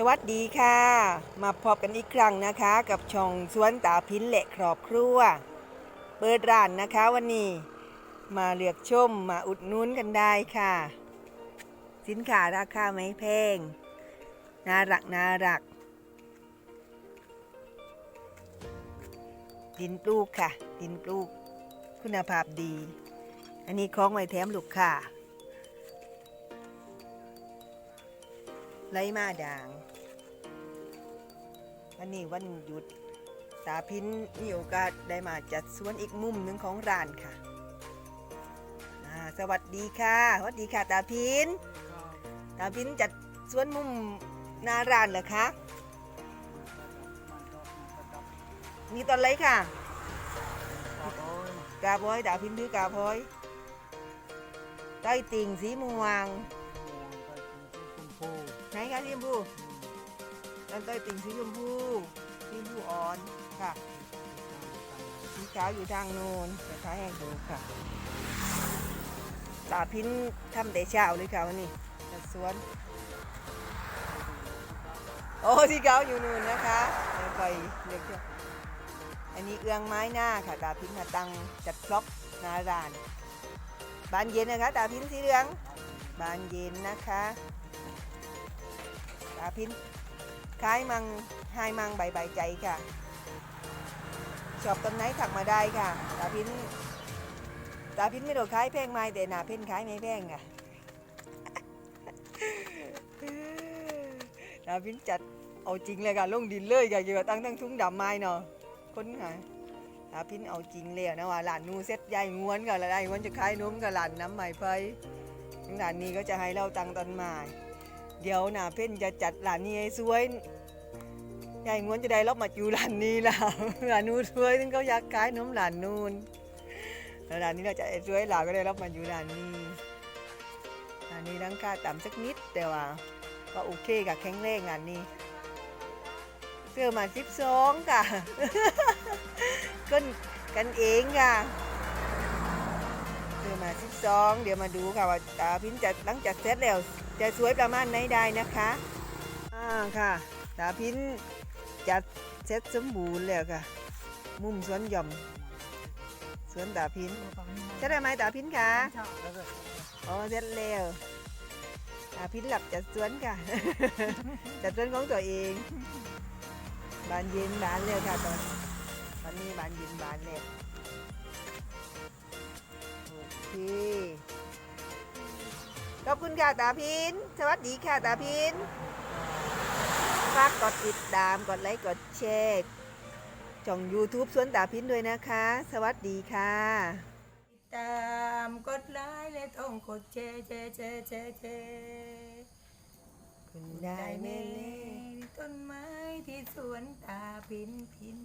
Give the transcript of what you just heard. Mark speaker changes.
Speaker 1: สวัสดีค่ะ มาพบกันอีกครั้งนะคะ กับช่องสวนตาพินและครอบครัว เปิดร้านนะคะวันนี้มาเลือกชมมาอุดนุนกันได้ค่ะ สินค้าราคาไม่แพงน่ารักน่ารัก ดินปลูกค่ะ ดินปลูก คุณภาพดี อันนี้ของไว้แถมลูกค้าไรมาด่าง วันนี้วันหยุดตาพินมีโอกาสได้มาจัดสวนอีกมุมหนึ่งของร้านค่ะอ่าสวัสดีค่ะสวัสดีค่ะตาพินตาพินจัดสวนมุมหน้าร้านเหรอคะมีตอนไรค่ะกาบอยตาพินถือกาบอยใต้ติ่งสีม่วงไหนคะสีชมพูด้านใต้ติ่งสีชมพูสีชมพูอ่อนค่ะสีขาวอยู่ทางโน้นจะท้ายให้ดูค่ะตาพินทำแต่เช้าเลยค่ะวันนี้จัดสวน โอ้สีขาวอยู่นู่นนะคะไปเรียกเอันนี้เอื้องไม้หน้าค่ะ ตาพินมาตั้งจัดครกหนารานบานเย็นนะคะ ตาพินสีเหลือง บานเย็นนะคะ ตาพิน คล้ายมังไฮมังใบใบใจค่ะชอบต้นไหนถักมาได้ค่ะตาพินตาพินไม่โดดคล้ายแพงไม้แต่หนาเพ่นคล้ายไม่แพงค่ะตาพินจัดเอาจริงเลยค่ะลงดินเลยค่ะอยู่กับตั้งตั้งทุ่งดำไม้เนาะคนค่ะตาพินเอาจริงเลยนะว่าหลานนูเซ็ตใหญ่งวนกับอะไรงวนจะคล้ายนุ่มกับหลานน้ำใหม่ไปหลานนี้ก็จะให้เราตังต้นไม้ เดี๋ยวนะเพ่นจะจัดร้านนี้ให้สวยยายง้วนจะได้รับมาอยู่ร้านนี้ล่ะร้านนู้นสวยซึ่งเขาอยากขายนมร้านนู้นแล้วร้านนี้เราจะสวยหลานก็ได้รับมาอยู่ร้านนี้ร้านนี้รังค่าต่ำสักนิดแต่ว่าก็โอเคกับแข็งแรงงานนี้เสื้อมาสิบสองค่ะกันกันเองค่ะเสื้อมาสิบสองเดี๋ยวมาดูค่ะว่าตาพินจะหลังจากเสร็จแล้ว จะสวยประมาณไหนได้นะคะอ่าค่ะตาพินจัดเสร็จสมบูรณ์แล้วค่ะ มุมสวนหย่อม สวนตาพินจะได้ไหมตาพินคะอ๋อเสร็จแล้วตาพินหลับจัดสวนค่ะ จัดสวนของตัวเองบานเย็นบานเลยค่ะตอนตอนนี้บานเย็นบานเลย ขอบคุณค่ะตาพิน สวัสดีค่ะตาพิน ฝากกดติดตาม กดไลค์ กดแชร์ช่อง YouTube สวนตาพินด้วยนะคะ สวัสดีค่ะ ติดตามกดไลค์และต้องกดแชร์แชร์แชร์แชร์แชร์คุณได้ไหมเล่ต้นไม้ที่สวนตาพินพิน